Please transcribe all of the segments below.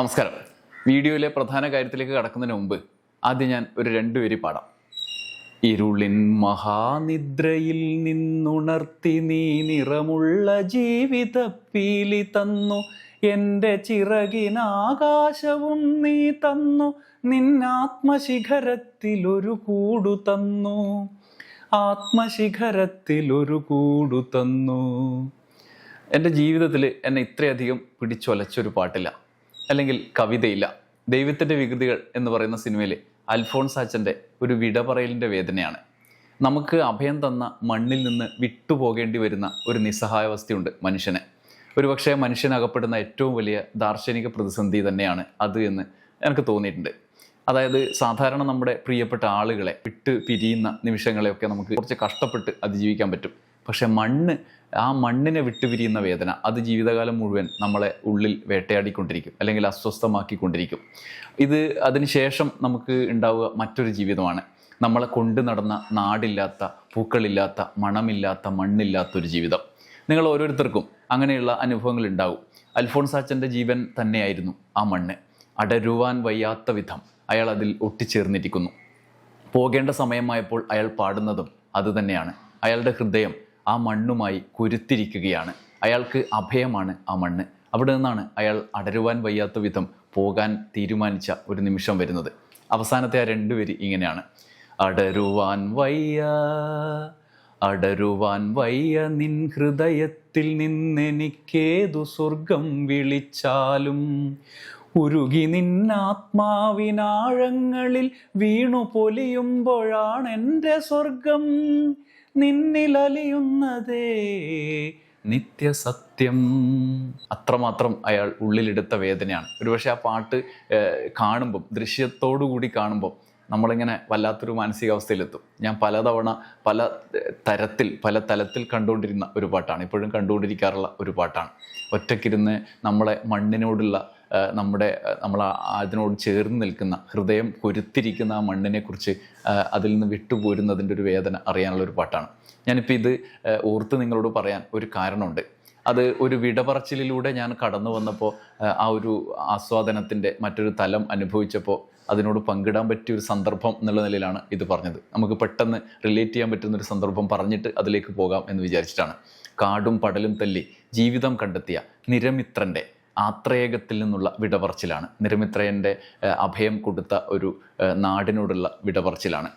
നമസ്കാരം. വീഡിയോയിലെ പ്രധാന കാര്യത്തിലേക്ക് കടക്കുന്നതിന് മുമ്പ് ആദ്യം ഞാൻ ഒരു രണ്ടുപേരി പാടാം. ഇരുളിൻ മഹാനിദ്രയിൽ നിന്നുണർത്തി നീ നിറമുള്ള ജീവിത പീലി തന്നു. എന്റെ ചിറകിനാകാശവും നീ തന്നു. നിന്നാത്മശിഖരത്തിൽ ഒരു കൂടു തന്നു. ആത്മശിഖരത്തിൽ ഒരു കൂടു തന്നു. എന്റെ ജീവിതത്തിൽ എന്നെ ഇത്രയധികം പിടിച്ചൊലച്ചൊരു പാട്ടില്ല. അല്ലെങ്കിൽ കവിതയില്ല ദൈവത്തിന്റെ വികൃതികൾ എന്ന് പറയുന്ന സിനിമയിലെ അൽഫോൺസ് അച്ഛന്റെ ഒരു വിട പറയലിന്റെ വേദനയാണ്. നമുക്ക് അഭയം തന്ന മണ്ണിൽ നിന്ന് വിട്ടുപോകേണ്ടി വരുന്ന ഒരു നിസ്സഹായാവസ്ഥയുണ്ട് മനുഷ്യന്. ഒരുപക്ഷെ മനുഷ്യനകപ്പെടുന്ന ഏറ്റവും വലിയ ദാർശനിക പ്രതിസന്ധി തന്നെയാണ് അത് എന്ന് എനിക്ക് തോന്നിയിട്ടുണ്ട്. അതായത് സാധാരണ നമ്മുടെ പ്രിയപ്പെട്ട ആളുകളെ വിട്ട് പിരിയുന്ന നിമിഷങ്ങളെയൊക്കെ നമുക്ക് കുറച്ച് കഷ്ടപ്പെട്ട് അതിജീവിക്കാൻ പറ്റും. പക്ഷെ മണ്ണ് ആ മണ്ണിനെ വിട്ടുപിരിയുന്ന വേദന അത് ജീവിതകാലം മുഴുവൻ നമ്മളെ ഉള്ളിൽ വേട്ടയാടിക്കൊണ്ടിരിക്കും അല്ലെങ്കിൽ അസ്വസ്ഥമാക്കിക്കൊണ്ടിരിക്കും. ഇത് അതിനുശേഷം നമുക്ക് ഉണ്ടാവുക മറ്റൊരു ജീവിതമാണ്. നമ്മളെ കൊണ്ടു നടന്ന നാടില്ലാത്ത പൂക്കളില്ലാത്ത മണമില്ലാത്ത മണ്ണില്ലാത്തൊരു ജീവിതം. നിങ്ങൾ ഓരോരുത്തർക്കും അങ്ങനെയുള്ള അനുഭവങ്ങൾ ഉണ്ടാവും. അൽഫോൺസാച്ചന്റെ ജീവൻ തന്നെയായിരുന്നു ആ മണ്ണ്. അടരുവാൻ വയ്യാത്ത വിധം അയാൾ അതിൽ ഒട്ടിച്ചേർന്നിരിക്കുന്നു. പോകേണ്ട സമയമായപ്പോൾ അയാൾ പാടുന്നതും അതുതന്നെയാണ് അയാളുടെ ഹൃദയം ആ മണ്ണുമായി കുരുത്തിരിക്കുകയാണ്. അയാൾക്ക് അഭയമാണ് ആ മണ്ണ്. അവിടെ നിന്നാണ് അയാൾ അടരുവാൻ വയ്യാത്ത വിധം പോകാൻ തീരുമാനിച്ച ഒരു നിമിഷം വരുന്നത്. അവസാനത്തെ ആ രണ്ടുപേര് ഇങ്ങനെയാണ്. അടരുവാൻ വയ്യ അടരുവാൻ വയ്യ നിൻ ഹൃദയത്തിൽ നിന്നെനിക്കേതു സ്വർഗം വിളിച്ചാലും. ഉരുകി നിന്നാത്മാവിനാഴങ്ങളിൽ വീണു പൊലിയുമ്പോഴാണ് എന്റെ സ്വർഗം. നിന്നിലലിയുന്നതേ. നിത്യസത്യം. അത്രമാത്രം അയാൾ ഉള്ളിലെടുത്ത വേദനയാണ്. ഒരുപക്ഷെ ആ പാട്ട് കാണുമ്പം ദൃശ്യത്തോടു കൂടി കാണുമ്പോൾ നമ്മളിങ്ങനെ വല്ലാത്തൊരു മാനസികാവസ്ഥയിലെത്തും. ഞാൻ പലതവണ പല തരത്തിൽ പല തലത്തിൽ കണ്ടുകൊണ്ടിരുന്ന ഒരു പാട്ടാണ്. ഇപ്പോഴും കണ്ടുകൊണ്ടിരിക്കാറുള്ള ഒരു പാട്ടാണ്. ഒറ്റയ്ക്കിരുന്ന് നമ്മളെ മണ്ണിനോടുള്ള നമ്മുടെ നമ്മൾ അതിനോട് ചേർന്ന് നിൽക്കുന്ന ഹൃദയം കൊരുത്തിരിക്കുന്ന ആ മണ്ണിനെക്കുറിച്ച് അതിൽ നിന്ന് വിട്ടുപോരുന്നതിന്റെ ഒരു വേദന അറിയാനുള്ള ഒരു പാട്ടാണ്. ഞാനിപ്പോൾ ഇത് ഓർത്ത് നിങ്ങളോട് പറയാൻ ഒരു കാരണമുണ്ട്. അത് ഒരു വിടപറച്ചിലൂടെ ഞാൻ കടന്നു വന്നപ്പോൾ ആ ഒരു ആസ്വാദനത്തിന്റെ മറ്റൊരു തലം അനുഭവിച്ചപ്പോൾ അതിനോട് പങ്കിടാൻ പറ്റിയ ഒരു സന്ദർഭം എന്നുള്ള നിലയിലാണ് ഇത് പറഞ്ഞത്. നമുക്ക് പെട്ടെന്ന് റിലേറ്റ് ചെയ്യാൻ പറ്റുന്ന ഒരു സന്ദർഭം പറഞ്ഞിട്ട് അതിലേക്ക് പോകാം എന്ന് വിചാരിച്ചിട്ടാണ്. കാടും പടലും തല്ലി ജീവിതം കണ്ടെത്തിയ നിരമിത്രന്റെ ആത്രേയകത്തിൽ നിന്നുള്ള വിടപറച്ചിലാണ് നിരമിത്രയന്റെ അഭയം കൊടുത്ത ഒരു നാടിനോടുള്ള വിടപറച്ചിലാണ്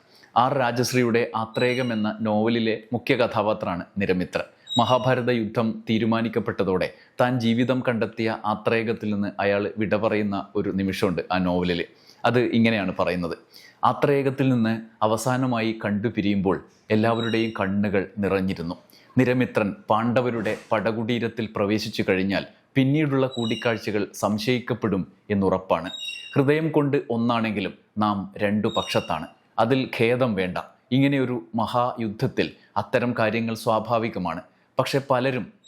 ആർ രാജശ്രീയുടെ ആത്രേയകം എന്ന നോവലിലെ മുഖ്യ കഥാപാത്രമാണ് നിരമിത്ര മഹാഭാരത യുദ്ധം തീരുമാനിക്കപ്പെട്ടതോടെ താൻ ജീവിതം കണ്ടെത്തിയ ആത്രേയകത്തിൽ നിന്ന് അയാൾ വിട പറയുന്ന ഒരു നിമിഷമുണ്ട് ആ നോവലിൽ അത് ഇങ്ങനെയാണ് പറയുന്നത്. ആത്രേയകത്തിൽ നിന്ന് അവസാനമായി കണ്ടുപിരിയുമ്പോൾ എല്ലാവരുടെയും കണ്ണുകൾ നിറഞ്ഞിരുന്നു. നിരമിത്രൻ പാണ്ഡവരുടെ പടകുടീരത്തിൽ പ്രവേശിച്ചു കഴിഞ്ഞാൽ പിന്നീടുള്ള കൂടിക്കാഴ്ചകൾ സംശയിക്കപ്പെടും എന്നുറപ്പാണ്. ഹൃദയം കൊണ്ട് ഒന്നാണെങ്കിലും നാം രണ്ടു പക്ഷത്താണ്. അതിൽ ഖേദം വേണ്ട. ഇങ്ങനെയൊരു മഹായുദ്ധത്തിൽ അത്തരം കാര്യങ്ങൾ സ്വാഭാവികമാണ്. പക്ഷെ പലരും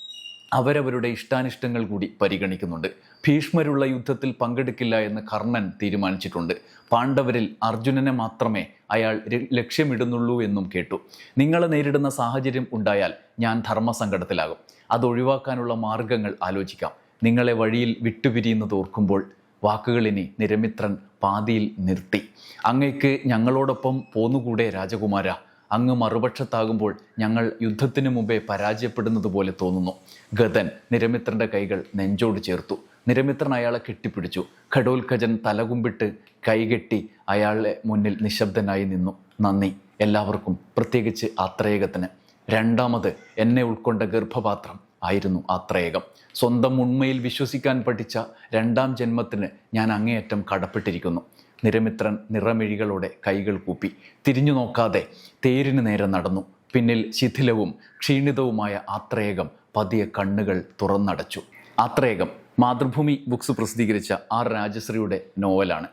അവരവരുടെ ഇഷ്ടാനിഷ്ടങ്ങൾ കൂടി പരിഗണിക്കുന്നുണ്ട്. ഭീഷ്മരുള്ള യുദ്ധത്തിൽ പങ്കെടുക്കില്ല എന്ന് കർണൻ തീരുമാനിച്ചിട്ടുണ്ട്. പാണ്ഡവരിൽ അർജുനനെ മാത്രമേ അയാൾ ലക്ഷ്യമിടുന്നുള്ളൂ എന്നും കേട്ടു. നിങ്ങളെ നേരിടുന്ന സാഹചര്യം ഉണ്ടായാൽ ഞാൻ ധർമ്മസങ്കടത്തിലാകും. അത് ഒഴിവാക്കാനുള്ള മാർഗങ്ങൾ ആലോചിക്കാം. നിങ്ങളെ വഴിയിൽ വിട്ടുപിരിയുന്നത് ഓർക്കുമ്പോൾ വാക്കുകളിനി നിരമിത്രൻ പാതിയിൽ നിർത്തി. അങ്ങയ്ക്ക് ഞങ്ങളോടൊപ്പം പോന്നുകൂടെ രാജകുമാര. അങ്ങ് മറുപക്ഷത്താകുമ്പോൾ ഞങ്ങൾ യുദ്ധത്തിനു മുമ്പേ പരാജയപ്പെടുന്നത് പോലെ തോന്നുന്നു. ഗതൻ നിരമിത്രന്റെ കൈകൾ നെഞ്ചോട് ചേർത്തു. നിരമിത്രൻ അയാളെ കെട്ടിപ്പിടിച്ചു. ഘടോൽഖജൻ തലകുമ്പിട്ട് കൈകെട്ടി അയാളെ മുന്നിൽ നിശബ്ദനായി നിന്നു. നന്ദി. എല്ലാവർക്കും പ്രത്യേകിച്ച് ആത്രേയകത്തിന് രണ്ടാമത് എന്നെ ഉൾക്കൊണ്ട ഗർഭപാത്രം. ആയിരുന്നു ആ ത്രേകം. സ്വന്തം ഉണ്മയിൽ വിശ്വസിക്കാൻ പഠിച്ച രണ്ടാം ജന്മത്തിന് ഞാൻ അങ്ങേയറ്റം കടപ്പെട്ടിരിക്കുന്നു. നിരമിത്രൻ നിറമിഴികളോടെ കൈകൾ കൂപ്പി. തിരിഞ്ഞു നോക്കാതെ തേരിന് നേരെ നടന്നു. പിന്നിൽ ശിഥിലവും ക്ഷീണിതവുമായ ആത്രേകം പതിയെ കണ്ണുകൾ തുറന്നടച്ചു. ആത്രേകം മാതൃഭൂമി ബുക്സ് പ്രസിദ്ധീകരിച്ച ആർ രാജശ്രീയുടെ നോവലാണ്.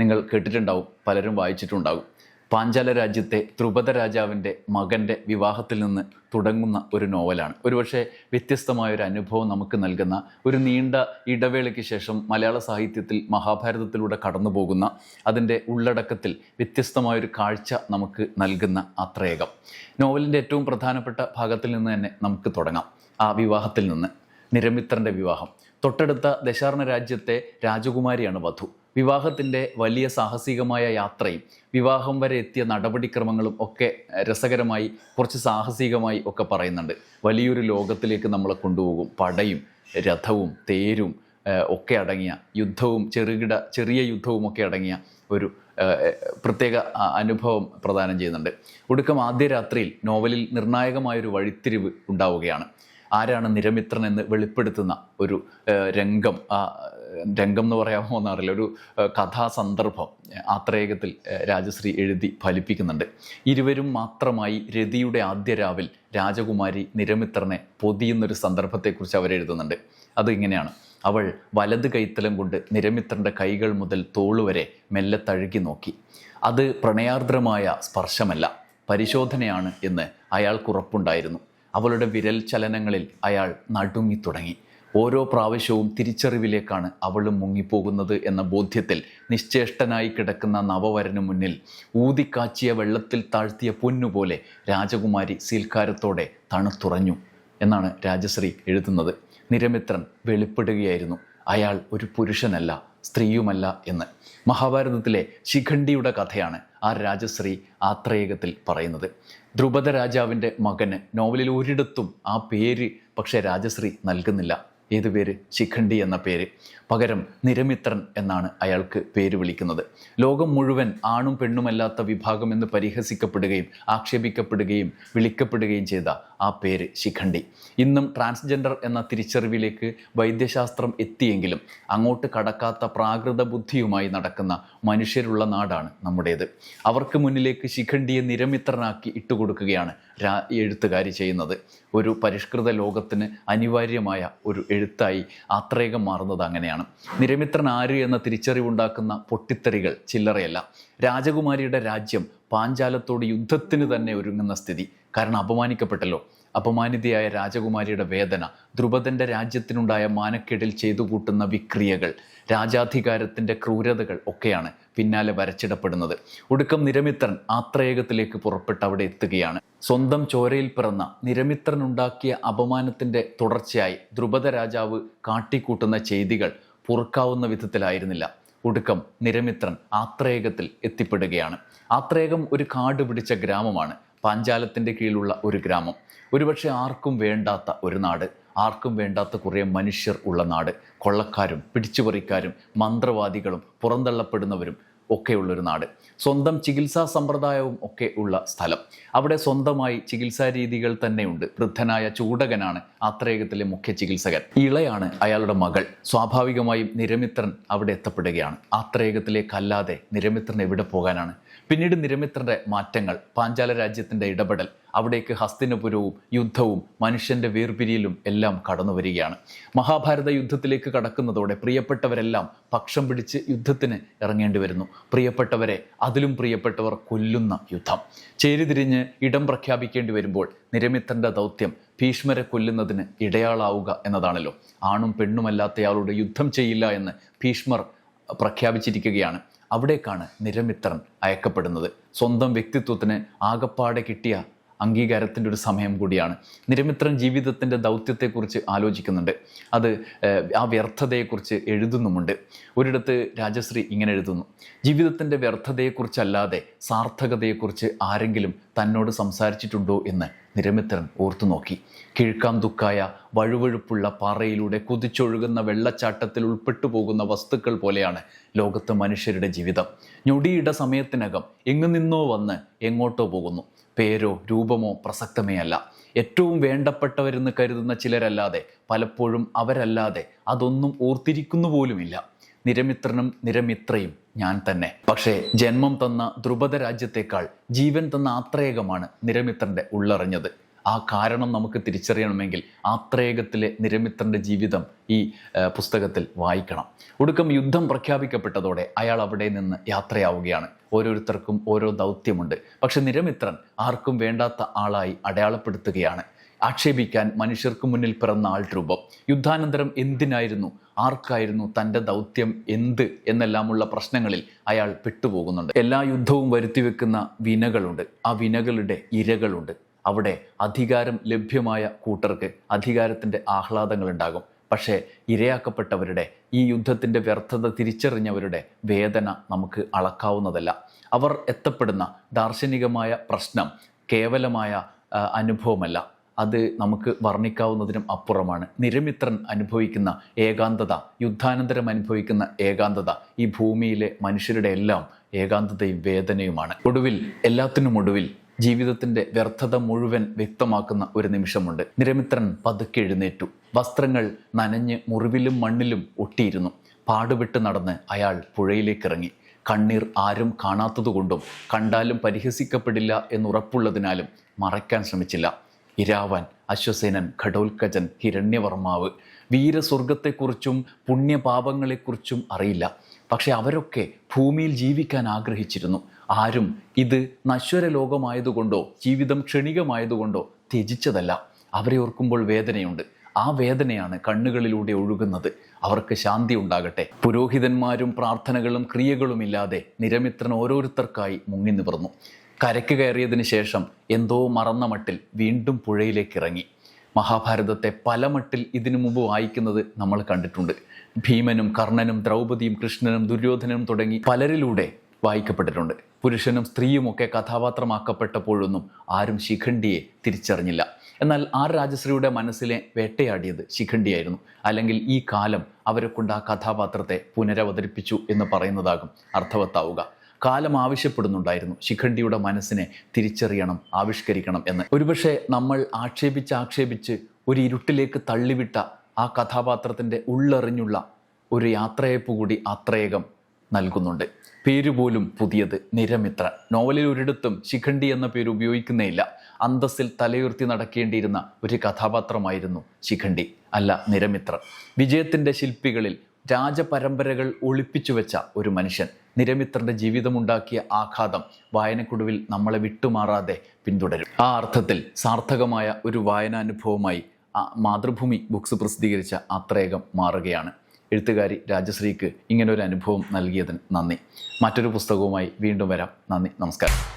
നിങ്ങൾ കേട്ടിട്ടുണ്ടാവും പലരും വായിച്ചിട്ടുണ്ടാകും പാഞ്ചാല രാജ്യത്തെ ധ്രുപദ രാജാവിന്റെ മകന്റെ വിവാഹത്തിൽ നിന്ന് തുടങ്ങുന്ന ഒരു നോവലാണ്. ഒരുപക്ഷെ വ്യത്യസ്തമായ ഒരു അനുഭവം നമുക്ക് നൽകുന്ന ഒരു നീണ്ട ഇടവേളയ്ക്ക് ശേഷം മലയാള സാഹിത്യത്തിൽ മഹാഭാരതത്തിലൂടെ കടന്നു പോകുന്ന അതിന്റെ ഉള്ളടക്കത്തിൽ വ്യത്യസ്തമായൊരു കാഴ്ച നമുക്ക് നൽകുന്ന അത്രയേകം. നോവലിന്റെ ഏറ്റവും പ്രധാനപ്പെട്ട ഭാഗത്തിൽ നിന്ന് തന്നെ നമുക്ക് തുടങ്ങാം. ആ വിവാഹത്തിൽ നിന്ന് നിരമിത്രന്റെ വിവാഹം. തൊട്ടടുത്ത ദശാർണ രാജ്യത്തെ രാജകുമാരിയാണ് വധു. വിവാഹത്തിന്റെ വലിയ സാഹസികമായ യാത്രയും വിവാഹം വരെ എത്തിയ നടപടിക്രമങ്ങളും ഒക്കെ രസകരമായി കുറച്ച് സാഹസികമായി ഒക്കെ പറയുന്നുണ്ട്. വലിയൊരു ലോകത്തിലേക്ക് നമ്മളെ കൊണ്ടുപോകും. പടയും രഥവും തേരും ഒക്കെ അടങ്ങിയ യുദ്ധവും ചെറുകിട ചെറിയ യുദ്ധവും ഒക്കെ അടങ്ങിയ ഒരു പ്രത്യേക അനുഭവം പ്രദാനം ചെയ്യുന്നുണ്ട്. ഒടുക്കം ആദ്യ രാത്രിയിൽ നോവലിൽ നിർണായകമായൊരു വഴിത്തിരിവ് ഉണ്ടാവുകയാണ്. ആരാണ് നിരമിത്രൻ എന്ന് വെളിപ്പെടുത്തുന്ന ഒരു രംഗം രംഗം എന്ന് പറയാമോ എന്നറിയില്ല ഒരു കഥാസന്ദർഭം ഏഹ്, ആത്രേയകത്തിൽ രാജശ്രീ എഴുതി ഫലിപ്പിക്കുന്നുണ്ട്. ഇരുവരും മാത്രമായി രതിയുടെ ആദ്യ രാവിൽ രാജകുമാരി നിരമിത്രനെ പൊതിയുന്നൊരു സന്ദർഭത്തെക്കുറിച്ച് അവരെഴുതുന്നുണ്ട് അത് ഇങ്ങനെയാണ്. അവൾ വലത് കൈത്തലം കൊണ്ട് നിരമിത്രന്റെ കൈകൾ മുതൽ തോളുവരെ മെല്ലെ തഴുകി നോക്കി. അത് പ്രണയാർദ്രമായ സ്പർശമല്ല പരിശോധനയാണ് എന്ന് അയാൾക്കുറപ്പുണ്ടായിരുന്നു അവളുടെ വിരൽ ചലനങ്ങളിൽ അയാൾ നടുങ്ങി തുടങ്ങി ഓരോ പ്രാവശ്യവും തിരിച്ചറിവിലേക്കാണ് അവളും മുങ്ങിപ്പോകുന്നത് എന്ന ബോധ്യത്തിൽ നിശ്ചേഷ്ടനായി കിടക്കുന്ന നവവരനു മുന്നിൽ ഊതിക്കാച്ചിയ വെള്ളത്തിൽ താഴ്ത്തിയ പൊന്നുപോലെ രാജകുമാരി സീൽക്കാരത്തോടെ തണുത്തുറഞ്ഞു എന്നാണ് രാജശ്രീ എഴുതുന്നത്. നിരമിത്രൻ വെളിപ്പെടുകയായിരുന്നു. അയാൾ ഒരു പുരുഷനല്ല സ്ത്രീയുമല്ല എന്ന്. മഹാഭാരതത്തിലെ ശിഖണ്ഡിയുടെ കഥയാണ് ആ രാജശ്രീ ആത്രേയകത്തിൽ പറയുന്നത്. ദ്രുപദ രാജാവിന്റെ മകന് നോവലിൽ ഒരിടത്തും ആ പേര് പക്ഷേ രാജശ്രീ നൽകുന്നില്ല. ഏത് പേര്? ശിഖണ്ഡി എന്ന പേര്. പകരം നിരമിത്രൻ എന്നാണ് അയാൾക്ക് പേര് വിളിക്കുന്നത്. ലോകം മുഴുവൻ ആണും പെണ്ണുമല്ലാത്ത വിഭാഗം എന്ന് പരിഹസിക്കപ്പെടുകയും ആക്ഷേപിക്കപ്പെടുകയും വിളിക്കപ്പെടുകയും ചെയ്ത ആ പേര് ശിഖണ്ഡി. ഇന്നും ട്രാൻസ്ജെൻഡർ എന്ന തിരിച്ചറിവിലേക്ക് വൈദ്യശാസ്ത്രം എത്തിയെങ്കിലും അങ്ങോട്ട് കടക്കാത്ത പ്രാകൃത ബുദ്ധിയുമായി നടക്കുന്ന മനുഷ്യരുള്ള നാടാണ് നമ്മുടേത്. അവർക്ക് മുന്നിലേക്ക് ശിഖണ്ഡിയെ നിരമിത്രനാക്കി ഇട്ടുകൊടുക്കുകയാണ് രാ എഴുത്തുകാരി ചെയ്യുന്നത്. ഒരു പരിഷ്കൃത ലോകത്തിന് അനിവാര്യമായ ഒരു എഴുത്തായി ആത്രേകം മാറുന്നത് അങ്ങനെയാണ്. നിരമിത്രൻ ആര് എന്ന തിരിച്ചറിവുണ്ടാക്കുന്ന പൊട്ടിത്തെറികൾ ചില്ലറയല്ല. രാജകുമാരിയുടെ രാജ്യം പാഞ്ചാലത്തോട് യുദ്ധത്തിന് തന്നെ ഒരുങ്ങുന്ന സ്ഥിതി. കാരണം അപമാനിക്കപ്പെട്ടല്ലോ. അപമാനിതയായ രാജകുമാരിയുടെ വേദന ധ്രുപദന്റെ രാജ്യത്തിനുണ്ടായ മാനക്കേടിൽ ചെയ്തു കൂട്ടുന്ന വിക്രിയകൾ രാജാധികാരത്തിന്റെ ക്രൂരതകൾ ഒക്കെയാണ് പിന്നാലെ വരച്ചിടപ്പെടുന്നത്. ഒടുക്കം നിരമിത്രൻ ആത്രേയകത്തിലേക്ക് പുറപ്പെട്ട് അവിടെ എത്തുകയാണ്. സ്വന്തം ചോരയിൽ പിറന്ന നിരമിത്രൻ ഉണ്ടാക്കിയ അപമാനത്തിന്റെ തുടർച്ചയായി ദ്രുപദ രാജാവ് കാട്ടിക്കൂട്ടുന്ന ചെയ്തികൾ പൊറുക്കാവുന്ന വിധത്തിലായിരുന്നില്ല. ഒടുക്കം നിരമിത്രൻ ആത്രേയകത്തിൽ എത്തിപ്പെടുകയാണ്. ആത്രേയകം ഒരു കാട് പിടിച്ച ഗ്രാമമാണ്. പാഞ്ചാലത്തിന്റെ കീഴിലുള്ള ഒരു ഗ്രാമം. ഒരുപക്ഷെ ആർക്കും വേണ്ടാത്ത ഒരു നാട് ആർക്കും വേണ്ടാത്ത കുറേ മനുഷ്യർ ഉള്ള നാട്. കൊള്ളക്കാരും പിടിച്ചുപറിക്കാരും മന്ത്രവാദികളും പുറന്തള്ളപ്പെടുന്നവരും ഒക്കെയുള്ളൊരു നാട്. സ്വന്തം ചികിത്സാ സമ്പ്രദായവും ഒക്കെ ഉള്ള സ്ഥലം. അവിടെ സ്വന്തമായി ചികിത്സാ രീതികൾ തന്നെയുണ്ട്. വൃദ്ധനായ ചൂടകനാണ് ആത്രേയകത്തിലെ മുഖ്യ ചികിത്സകൻ. ഇളയാണ് അയാളുടെ മകൾ. സ്വാഭാവികമായും നിരമിത്രൻ അവിടെ എത്തപ്പെടുകയാണ്. ആത്രേയകത്തിലേക്കല്ലാതെ നിരമിത്രൻ എവിടെ പോകാനാണ്? പിന്നീട് നിരമിത്രന്റെ മാറ്റങ്ങൾ പാഞ്ചാല രാജ്യത്തിന്റെ ഇടപെടൽ അവിടേക്ക് ഹസ്തിനപുരവും യുദ്ധവും മനുഷ്യന്റെ വേർപിരിയലും എല്ലാം കടന്നു വരികയാണ്. മഹാഭാരത യുദ്ധത്തിലേക്ക് കടക്കുന്നതോടെ പ്രിയപ്പെട്ടവരെല്ലാം പക്ഷം പിടിച്ച് യുദ്ധത്തിന് ഇറങ്ങേണ്ടി വരുന്നു. പ്രിയപ്പെട്ടവരെ അതിലും പ്രിയപ്പെട്ടവർ കൊല്ലുന്ന യുദ്ധം. ചേരിതിരിഞ്ഞ് ഇടം പ്രഖ്യാപിക്കേണ്ടി വരുമ്പോൾ നിരമിത്രന്റെ ദൗത്യം ഭീഷ്മരെ കൊല്ലുന്നതിന് ഇടയാളാവുക എന്നതാണല്ലോ. ആണും പെണ്ണുമല്ലാത്തയാളോട് യുദ്ധം ചെയ്യില്ല എന്ന് ഭീഷ്മർ പ്രഖ്യാപിച്ചിരിക്കുകയാണ്. അവിടേക്കാണ് നിരമിത്രൻ അയക്കപ്പെടുന്നത്. സ്വന്തം വ്യക്തിത്വത്തിന് ആകപ്പാടെ കിട്ടിയ അംഗീകാരത്തിന്റെ ഒരു സമയം കൂടിയാണ്. നിരമിത്രൻ ജീവിതത്തിന്റെ ദൗത്യത്തെക്കുറിച്ച് ആലോചിക്കുന്നുണ്ട്. അത് ആ വ്യർത്ഥതയെക്കുറിച്ച് എഴുതുന്നുമുണ്ട്. ഒരിടത്ത് രാജശ്രീ ഇങ്ങനെ എഴുതുന്നു. ജീവിതത്തിന്റെ വ്യർത്ഥതയെക്കുറിച്ചല്ലാതെ സാർത്ഥകതയെക്കുറിച്ച് ആരെങ്കിലും തന്നോട് സംസാരിച്ചിട്ടുണ്ടോ? എന്ന് നിരമിത്രൻ ഓർത്തു നോക്കി. ദുഃഖായ വഴുവഴുപ്പുള്ള പാറയിലൂടെ കുതിച്ചൊഴുകുന്ന വെള്ളച്ചാട്ടത്തിൽ ഉൾപ്പെട്ടു പോകുന്ന വസ്തുക്കൾ പോലെയാണ് ലോകത്ത് മനുഷ്യരുടെ ജീവിതം. ഞൊടിയിട സമയത്തിനകം എങ്ങു നിന്നോ വന്ന് എങ്ങോട്ടോ പോകുന്നു. പേരോ രൂപമോ പ്രസക്തമേ അല്ല. ഏറ്റവും വേണ്ടപ്പെട്ടവരെന്ന് കരുതുന്ന ചിലരല്ലാതെ പലപ്പോഴും അവരല്ലാതെ അതൊന്നും ഓർത്തിരിക്കുന്നു പോലുമില്ല. നിരമിത്രനും നിരമിത്രയും ഞാൻ തന്നെ. പക്ഷേ ജന്മം തന്ന ദ്രുപദ രാജ്യത്തേക്കാൾ ജീവൻ തന്ന ആത്രേയകമാണ് നിരമിത്രന്റെ ഉള്ളറിഞ്ഞത്. ആ കാരണം നമുക്ക് തിരിച്ചറിയണമെങ്കിൽ ആത്രേയകത്തിലെ നിരമിത്രന്റെ ജീവിതം ഈ പുസ്തകത്തിൽ വായിക്കണം. ഒടുക്കം യുദ്ധം പ്രഖ്യാപിക്കപ്പെട്ടതോടെ അയാൾ അവിടെ നിന്ന് യാത്രയാവുകയാണ്. ഓരോരുത്തർക്കും ഓരോ ദൗത്യമുണ്ട്. പക്ഷെ നിരമിത്രൻ ആർക്കും വേണ്ടാത്ത ആളായി അടയാളപ്പെടുത്തുകയാണ്. ആക്ഷേപിക്കാൻ മനുഷ്യർക്ക് മുന്നിൽ പിറന്ന ആൾ രൂപം യുദ്ധാനന്തരം എന്തിനായിരുന്നു? ആർക്കായിരുന്നു തന്റെ ദൗത്യം എന്ത് എന്നെല്ലാമുള്ള പ്രശ്നങ്ങളിൽ അയാൾ പെട്ടുപോകുന്നുണ്ട്. എല്ലാ യുദ്ധവും വരുത്തിവെക്കുന്ന വിനകളുണ്ട്. ആ വിനകളുടെ ഇരകളുണ്ട്. അവിടെ അധികാരം ലഭ്യമായ കൂട്ടർക്ക് അധികാരത്തിന്റെ ആഹ്ലാദങ്ങളുണ്ടാകും. പക്ഷേ ഇരയാക്കപ്പെട്ടവരുടെ ഈ യുദ്ധത്തിന്റെ വ്യർത്ഥത തിരിച്ചറിഞ്ഞവരുടെ വേദന നമുക്ക് അളക്കാവുന്നതല്ല. അവർ എത്തപ്പെടുന്ന ദാർശനികമായ പ്രശ്നം കേവലമായ അനുഭവമല്ല. അത് നമുക്ക് വർണിക്കാവുന്നതിനും അപ്പുറമാണ്. നിരമിത്രൻ അനുഭവിക്കുന്ന ഏകാന്തത യുദ്ധാനന്തരം അനുഭവിക്കുന്ന ഏകാന്തത ഈ ഭൂമിയിലെ മനുഷ്യരുടെ എല്ലാം ഏകാന്തതയും വേദനയുമാണ്. ഒടുവിൽ എല്ലാത്തിനും ഒടുവിൽ ജീവിതത്തിന്റെ വ്യർത്ഥത മുഴുവൻ വ്യക്തമാക്കുന്ന ഒരു നിമിഷമുണ്ട്. നിരമിത്രൻ പതുക്കെ എഴുന്നേറ്റു. വസ്ത്രങ്ങൾ നനഞ്ഞ് മുറിവിലും മണ്ണിലും ഒട്ടിയിരുന്നു. പാടുപെട്ട് നടന്ന് അയാൾ പുഴയിലേക്കിറങ്ങി. കണ്ണീർ ആരും കാണാത്തതുകൊണ്ടും കണ്ടാലും പരിഹസിക്കപ്പെടില്ല എന്നുറപ്പുള്ളതിനാലും മറയ്ക്കാൻ ശ്രമിച്ചില്ല. ഇരാവൻ അശ്വസേനൻ ഘടോൽക്കജൻ ഹിരണ്യവർമാവ്. വീരസ്വർഗത്തെക്കുറിച്ചും പുണ്യപാപങ്ങളെക്കുറിച്ചും അറിയില്ല. പക്ഷെ അവരൊക്കെ ഭൂമിയിൽ ജീവിക്കാൻ ആഗ്രഹിച്ചിരുന്നു. ആരും ഇത് നശ്വര ലോകമായതുകൊണ്ടോ ജീവിതം ക്ഷണികമായതുകൊണ്ടോ ത്യജിച്ചതല്ല. അവരെ ഓർക്കുമ്പോൾ വേദനയുണ്ട്. ആ വേദനയാണ് കണ്ണുകളിലൂടെ ഒഴുകുന്നത്. അവർക്ക് ശാന്തി ഉണ്ടാകട്ടെ. പുരോഹിതന്മാരും പ്രാർത്ഥനകളും ക്രിയകളുമില്ലാതെ നിരമിത്രൻ ഓരോരുത്തർക്കായി മുങ്ങി നിവർന്നു. കരയ്ക്ക് കയറിയതിന് ശേഷം എന്തോ മറന്ന മട്ടിൽ വീണ്ടും പുഴയിലേക്ക് ഇറങ്ങി. മഹാഭാരതത്തെ പല മട്ടിൽ ഇതിനു മുമ്പ് വായിക്കുന്നത് നമ്മൾ കണ്ടിട്ടുണ്ട്. ഭീമനും കർണനും ദ്രൗപദിയും കൃഷ്ണനും ദുര്യോധനനും തുടങ്ങി പലരിലൂടെ വായിക്കപ്പെട്ടിട്ടുണ്ട്. പുരുഷനും സ്ത്രീയും ഒക്കെ കഥാപാത്രമാക്കപ്പെട്ടപ്പോഴൊന്നും ആരും ശിഖണ്ഡിയെ തിരിച്ചറിഞ്ഞില്ല. എന്നാൽ ആർ രാജശ്രീയുടെ മനസ്സിലെ വേട്ടയാടിയത് ശിഖണ്ഡിയായിരുന്നു. അല്ലെങ്കിൽ ഈ കാലം അവരെ കൊണ്ട് ആ കഥാപാത്രത്തെ പുനരവതരിപ്പിച്ചു എന്ന് പറയുന്നതാകും അർത്ഥവത്താവുക. കാലം ആവശ്യപ്പെടുന്നുണ്ടായിരുന്നു. ശിഖണ്ഡിയുടെ മനസ്സിനെ തിരിച്ചറിയണം ആവിഷ്കരിക്കണം എന്ന്. ഒരുപക്ഷെ നമ്മൾ ആക്ഷേപിച്ച് ആക്ഷേപിച്ച് ഒരു ഇരുട്ടിലേക്ക് തള്ളിവിട്ട ആ കഥാപാത്രത്തിന്റെ ഉള്ളറിഞ്ഞുള്ള ഒരു യാത്രയപ്പ് കൂടി അത്രയേകം നൽകുന്നുണ്ട്. പേരുപോലും പുതിയത് നിരമിത്ര. നോവലിൽ ഒരിടത്തും ശിഖണ്ഡി എന്ന പേര് ഉപയോഗിക്കുന്നേയില്ല. അന്തസ്സിൽ തലയുർത്തി നടക്കേണ്ടിയിരുന്ന ഒരു കഥാപാത്രമായിരുന്നു ശിഖണ്ഡി. അല്ല നിരമിത്ര. വിജയത്തിന്റെ ശില്പികളിൽ രാജപരമ്പരകൾ ഒളിപ്പിച്ചു വെച്ച ഒരു മനുഷ്യൻ. നിരമിത്രന്റെ ജീവിതമുണ്ടാക്കിയ ആഘാതം വായനക്കൊടുവിൽ നമ്മളെ വിട്ടുമാറാതെ പിന്തുടരും. ആ അർത്ഥത്തിൽ സാർത്ഥകമായ ഒരു വായനാനുഭവമായി ആ മാതൃഭൂമി ബുക്സ് പ്രസിദ്ധീകരിച്ച അത്രേകം മാറുകയാണ്. എഴുത്തുകാരി രാജശ്രീക്ക് ഇങ്ങനൊരു അനുഭവം നൽകിയതിന് നന്ദി. മറ്റൊരു പുസ്തകവുമായി വീണ്ടും വരാം. നന്ദി. നമസ്കാരം.